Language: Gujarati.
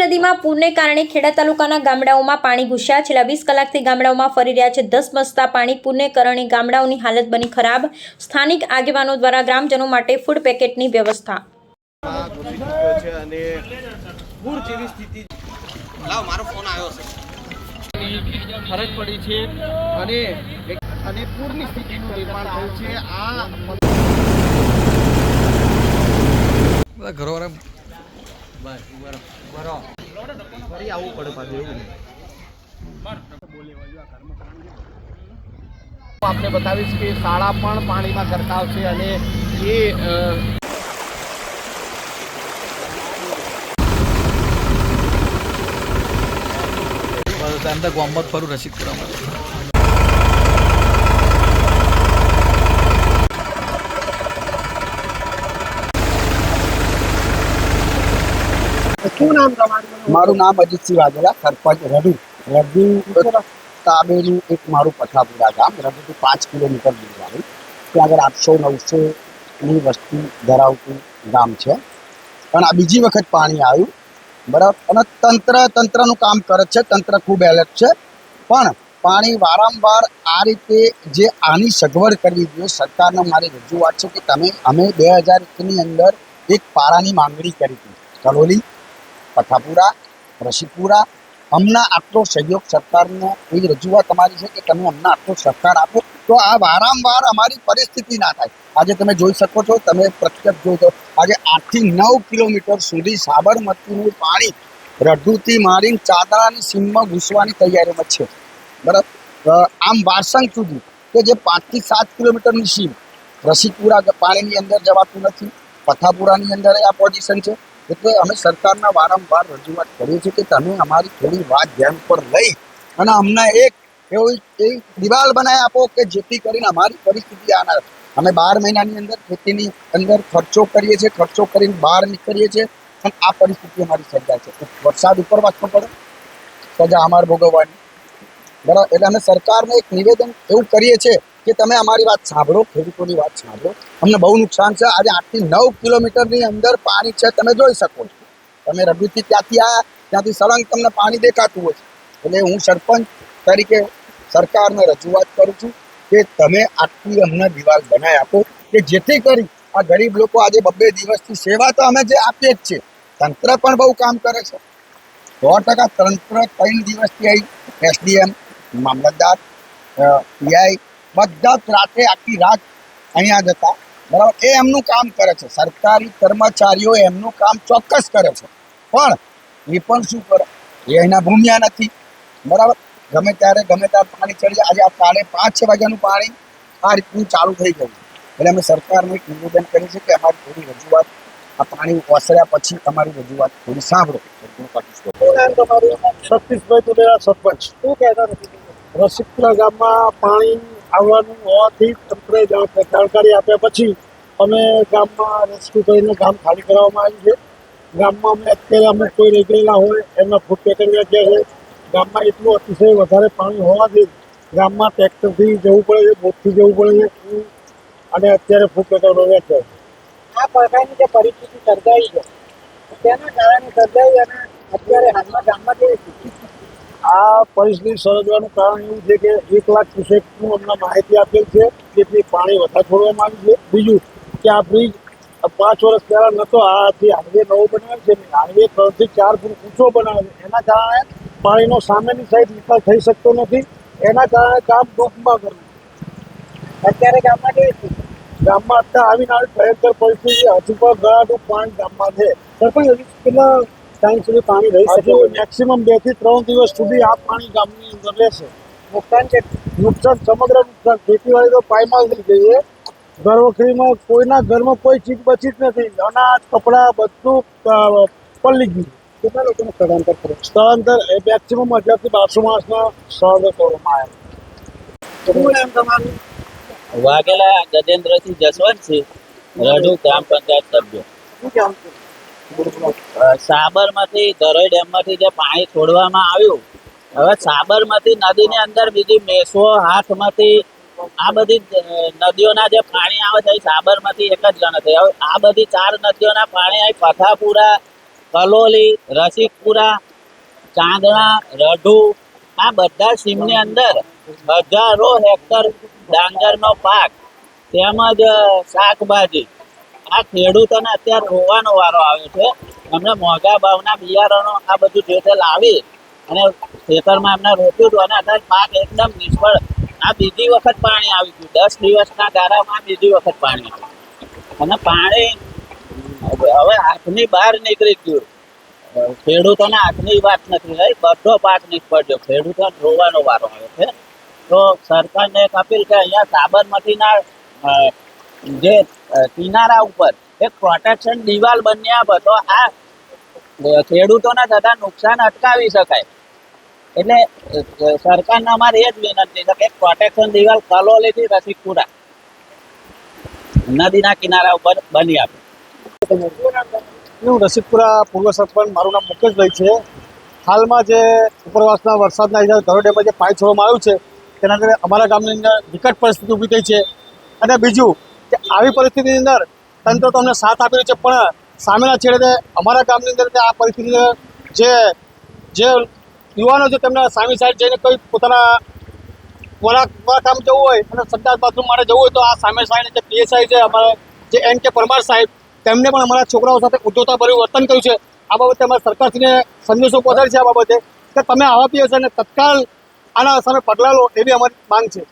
નદીમાં પૂરને કારણે ખેડા તાલુકાના ગામડાઓમાં પાણી ઘૂસ્યા. છેલ્લા વીસ કલાકથી ગામડાઓમાં ફરી રહ્યા છે દસ બસતા પાણી. પૂરને કારણે ગામડાઓની હાલત બની ખરાબ. સ્થાનિક આગેવાનો દ્વારા ગ્રામજનો માટે ફૂડ પેકેટની વ્યવસ્થા. આ ઘૂસી ચૂક્યો છે અને પૂર જેવી સ્થિતિ લાવ મારો ફોન આવ્યો છે. ફરજ પડી છે. અને અને પૂરની સ્થિતિનું નિર્માણ થયું છે. આ બધા ઘરવાળા ફરી આવવું પડે પાછું એવું નહીં. હું આપને બતાવીશ કે શાળા પણ પાણીમાં કરતા આવશે અને એ અંદર ગોમત ફરું રસિકપુરામાં મારું નામ અજીતસિંહ વાઘેલા સરપંચ રડુ રડુ તાબેનું એક મારું પથરાપુરા ગામ રડુથી પાંચ કિલોમીટર દૂર આવ્યું ત્યાં આગળ આઠસો નવસો ની વસ્તી ધરાવતું ગામ છે. પણ આ બીજી વખત પાણી આવ્યું. બરાબર? અને તંત્ર તંત્રનું કામ કરે છે. તંત્ર ખૂબ એલર્ટ છે. પણ પાણી વારંવાર આ રીતે જે આની સગવડ કરવી જોઈએ સરકારને મારી રજૂઆત છે કે તમે અમે બે હજાર એકની અંદર એક પારાની માંગણી કરી હતી. કલોલી પઠાપુરા રસીપુરા. અમને આટલો સહયોગ સરકારનો, એવી રજૂઆત અમારી છે કે તમે અમને આટલો સહકાર આપો, તો આ વારંવાર અમારી પરિસ્થિતિ ના થાય. આજે તમે જોઈ શકો છો, તમે પ્રત્યક્ષ જોઈ શકો. આજે આઠથી નવ કિલોમીટર સુધી સાબરમતીનું પાણી રઢુથી મારીને ચાદરાની સીમમાં ઘૂસવાની તૈયારીમાં છે. બરાબર? આમ વારસંગ સુધી કે જે પાંચથી સાત કિલોમીટરની સીમ. રસીપુરા પાણીની અંદર જવાતું નથી. પથાપુરાની અંદર આ પોઝિશન છે. એટલે અમે સરકારના વારંવાર રજૂઆત કરીએ છીએ કે તમે અમારી થોડી વાત ધ્યાન પર લઈ અને અમને એક એવી એવી દિવાલ બનાવી આપો કે જેથી કરીને અમારી પરિસ્થિતિ આના અમે બાર મહિનાની અંદર ખેતીની અંદર ખર્ચો કરીએ છીએ, ખર્ચો કરીને બહાર નીકળીએ છીએ અને આ પરિસ્થિતિ અમારી સર્જાય છે. વરસાદ ઉપર વાંચવો પડે સજા અમારે ભોગવવાની. બરાબર? એટલે અમે સરકારને એક નિવેદન એવું કરીએ છીએ કે તમે અમારી વાત સાંભળો, ખેડૂતોની વાત સાંભળો. અમને બહુ નુકસાન છે. આજે આઠથી નવ કિલોમીટરની અંદર પાણી છે, તમે જોઈ શકો છો. તમે રઘુથી ત્યાંથી આ ત્યાંથી સળંગ તમને પાણી દેખાતું હોય છે. એટલે હું સરપંચ તરીકે સરકારને રજૂઆત કરું છું કે તમે આટલી અમને દિવાલ બનાવી આપો, કે જેથી કરી આ ગરીબ લોકો આજે બબ્બે દિવસથી સેવા તો અમે જે આપીએ જ છીએ. તંત્ર પણ બહુ કામ કરે છે. સો ટકા તંત્ર ત્રણ દિવસથી અહીં એસડીએમ, મામલતદાર પીઆઈ બધા જ રાત્રે આખી રાત અહીંયા જ હતા. બરાબર? એ એમનું કામ કરે છે. સરકારી કર્મચારીઓ એમનું કામ ચોક્કસ કરે છે. પણ એ પણ શું કરે? એ એના ભૂમ્યા નથી. બરાબર? ગમે ત્યારે ગમે ત્યારે પાણી ચડી જાય. આજે આ કાલે પાંચ છ વાગ્યાનું પાણી આ રીતનું ચાલુ થઈ ગયું એટલે અમે સરકારને એક નિવેદન કર્યું છે કે અમારી થોડી રજૂઆત આ પાણી ઓસર્યા પછી તમારી રજૂઆત થોડી સાંભળો. સતીશભાઈ તુલેરા સરપંચ. કહેતા રસિકપુરા ગામમાં પાણી આવવાનું હોવાથી તંત્રએ જાણકારી આપ્યા પછી અમે ગામમાં રેસ્ક્યુ કરીને ગામ ખાલી કરાવવામાં આવ્યું છે. ગામમાં અમે અત્યારે અમે કોઈ રહી ગયેલા હોય એમના ફૂટ પેકેટ વેચ્યા છે. ગામમાં એટલું અતિશય વધારે પાણી હોવાથી ગામમાં ટ્રેક્ટરથી જવું પડે છે, બોટથી જવું પડે છે. અને અત્યારે ફૂડ પેકેટો છે. આ પ્રકારની જે પરિસ્થિતિ સર્જાઈ છે, તેના કારણે સર્જાઈ અને અત્યારે હાલમાં ગામમાં કેવી? આ પરિસ્થિતિ સર્જવાનું કારણ એવું છે કે એક લાખ ક્યુસેકનું અમને માહિતી આપેલ છે, જેથી પાણી વધારે છોડવામાં આવ્યું છે. બીજું કે આ બ્રિજ પાંચ વર્ષ પહેલા નતો, આ જે હાઈવે નવો બનાવ્યો છે હાઈવે ત્રણથી ચાર ફૂટ ઊંચો બનાવ્યો છે. એના કારણે પાણીનો સામેની સાઈડ નિકાલ થઈ શકતો નથી. એના કારણે કામ ડૂબમાં કરવું અત્યારે ગામમાં કેવી છે ગામમાં અત્યારે આવીને આવી ભયંકર પરિસ્થિતિ. હજુ પણ ગળાનું પાણી ગામમાં છે. સરપંચ, હજુ કેટલા ટાઈમ સુધી પાણી રહી શકે મેક્સિમમ બેથી ત્રણ દિવસ સુધી આ પાણી ગામની અંદર રહેશે. નુકસાન છે. નુકસાન સમગ્ર નુકસાન. ખેતીવાડી તો પાયમાલ થઈ ગઈ છે. ઘરવખરીમાં કોઈના ઘરમાં કોઈ ચીજ બચી જ નથી. અનાજ કપડાં બધું પલળી ગયું. કેટલા લોકોનું સ્થળાંતર કરે સ્થળાંતર મેક્સિમમ હજારથી બારસો માણસના સ્થળ કરવામાં આવ્યા તમારું? વાઘેલા ગજેન્દ્રસિંહ જસવંતસિંહ રઢુ ગ્રામ પંચાયત સભ્ય. શું કામ છે? સાબરમતી ધરોઈ ડેમમાંથી જે પાણી છોડવામાં આવ્યું, હવે સાબરમતી નદીની અંદર બીજી મેસો હાથમાંથી આ બધી નદીઓના જે પાણી આવે છે સાબરમતી એક જ ગણતરી હવે આ બધી ચાર નદીઓના પાણી અહીં પથાપુરા કલોલી, રસિકપુરા, ચાંદણા, રઢુ, આ બધા સીમની અંદર હજારો હેક્ટર ડાંગરનો પાક, તેમજ શાકભાજી આ ખેડૂતોને અત્યારે રોવાનો વારો આવ્યો છે. એમને મોંઘા ભાવના બિયારણો આ બધું જે લાવી અને ખેતરમાં એમને રોપ્યું હતું અને અત્યારે પાક એકદમ નિષ્ફળ. આ બીજી વખત પાણી આવી ગયું. દસ દિવસના ગાળામાં બીજી વખત પાણી અને પાણી હવે હાથની બહાર નીકળી ગયું. ખેડૂતોને હાથની વાત નથી રહી બધો પાક નિષ્ફળ ગયો. ખેડૂતોને રોવાનો વારો આવ્યો છે. તો સરકારને એક અપીલ કે અહીંયા સાબરમતીના જે કિનારા ઉપર એક પ્રોટેક્શન દિવાલ બની આપે તો આ ખેડૂતોના થતા નુકસાન અટકાવી શકાય. એટલે સરકારને અમારે એ જ વિનંતી છે કે પ્રોટેક્શન દિવાલ કલોલીથી રસિકપુરા નદીના કિનારા ઉપર બની આપે. હું રસિકપુરા પૂર્વ સરપંચ, મારું નામ મુકેશભાઈ છે. હાલમાં જે ઉપરવાસના વરસાદના હિસાબે ધરોડેમાં જે પાણી છોડવામાં આવ્યું છે, તેના અંદર અમારા ગામની અંદર વિકટ પરિસ્થિતિ ઊભી થઈ છે. અને બીજું કે આવી પરિસ્થિતિની અંદર તંત્ર તો અમને સાથ આપી રહ્યું છે, પણ સામેના છેડે અમારા ગામની અંદર આ પરિસ્થિતિને જે જે યુવાનો છે તેમને સામે સાઈડ જઈને કોઈ પોતાના વડા કામ જવું હોય અને સંડાસ બાથરૂમ માટે જવું હોય તો આ સામે સાઈડ જે પીએસઆઈ છે, અમારા જે એન કે પરમાર સાહેબ, તેમને પણ અમારા છોકરાઓ સાથે ઉદ્ધોતાભર્યું વર્તન કર્યું છે. આ બાબતે અમારા સરકારશ્રીને સંદેશો પહોંચાડે છે આ બાબતે કે તમે આવા પીએસઆઈને તત્કાલ આના સામે પગલાં લો એવી અમારી માંગ છે.